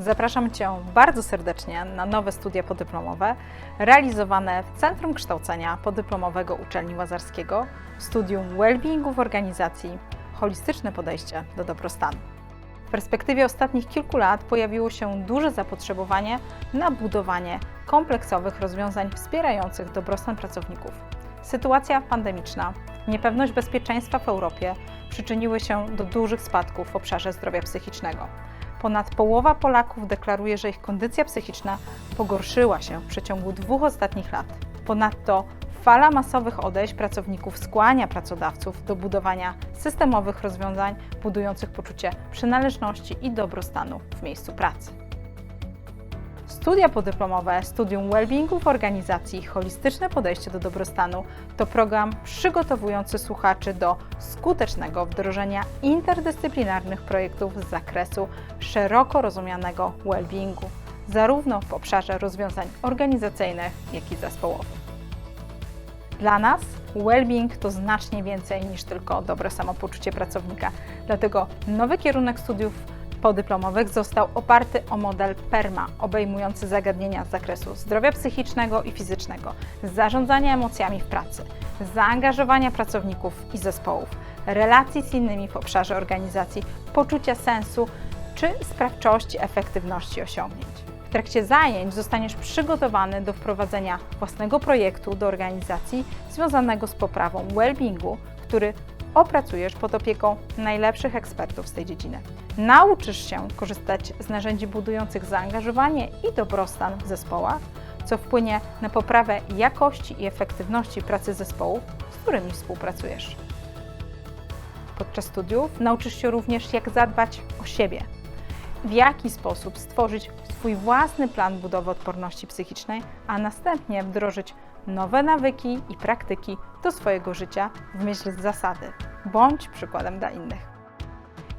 Zapraszam Cię bardzo serdecznie na nowe studia podyplomowe realizowane w Centrum Kształcenia Podyplomowego Uczelni Łazarskiego, studium Wellbeingu w organizacji Holistyczne podejście do dobrostanu. W perspektywie ostatnich kilku lat pojawiło się duże zapotrzebowanie na budowanie kompleksowych rozwiązań wspierających dobrostan pracowników. Sytuacja pandemiczna, niepewność bezpieczeństwa w Europie przyczyniły się do dużych spadków w obszarze zdrowia psychicznego. Ponad połowa Polaków deklaruje, że ich kondycja psychiczna pogorszyła się w przeciągu dwóch ostatnich lat. Ponadto fala masowych odejść pracowników skłania pracodawców do budowania systemowych rozwiązań budujących poczucie przynależności i dobrostanu w miejscu pracy. Studia podyplomowe Studium Wellbeingu w organizacji Holistyczne podejście do dobrostanu to program przygotowujący słuchaczy do skutecznego wdrożenia interdyscyplinarnych projektów z zakresu szeroko rozumianego wellbeingu, zarówno w obszarze rozwiązań organizacyjnych, jak i zespołowych. Dla nas well-being to znacznie więcej niż tylko dobre samopoczucie pracownika. Dlatego nowy kierunek studiów podyplomowych został oparty o model PERMA, obejmujący zagadnienia z zakresu zdrowia psychicznego i fizycznego, zarządzania emocjami w pracy, zaangażowania pracowników i zespołów, relacji z innymi w obszarze organizacji, poczucia sensu czy sprawczości, efektywności osiągnięć. W trakcie zajęć zostaniesz przygotowany do wprowadzenia własnego projektu do organizacji związanego z poprawą well-beingu, który opracujesz pod opieką najlepszych ekspertów z tej dziedziny. Nauczysz się korzystać z narzędzi budujących zaangażowanie i dobrostan w zespołach, co wpłynie na poprawę jakości i efektywności pracy zespołów, z którymi współpracujesz. Podczas studiów nauczysz się również, jak zadbać o siebie, w jaki sposób stworzyć swój własny plan budowy odporności psychicznej, a następnie wdrożyć nowe nawyki i praktyki do swojego życia w myśl zasady bądź przykładem dla innych.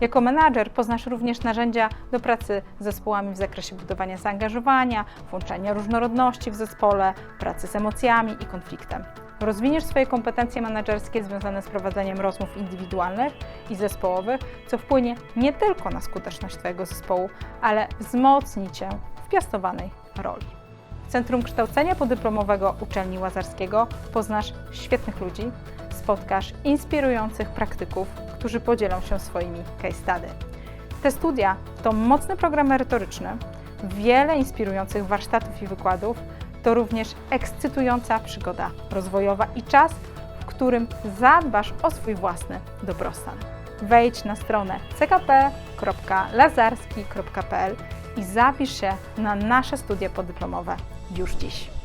Jako menadżer poznasz również narzędzia do pracy z zespołami w zakresie budowania zaangażowania, włączania różnorodności w zespole, pracy z emocjami i konfliktem. Rozwiniesz swoje kompetencje menedżerskie związane z prowadzeniem rozmów indywidualnych i zespołowych, co wpłynie nie tylko na skuteczność Twojego zespołu, ale wzmocni Cię w piastowanej roli. W Centrum Kształcenia Podyplomowego Uczelni Łazarskiego poznasz świetnych ludzi, spotkasz inspirujących praktyków, którzy podzielą się swoimi case study. Te studia to mocny program merytoryczny, wiele inspirujących warsztatów i wykładów, to również ekscytująca przygoda rozwojowa i czas, w którym zadbasz o swój własny dobrostan. Wejdź na stronę ckp.lazarski.pl i zapisz się na nasze studia podyplomowe już dziś.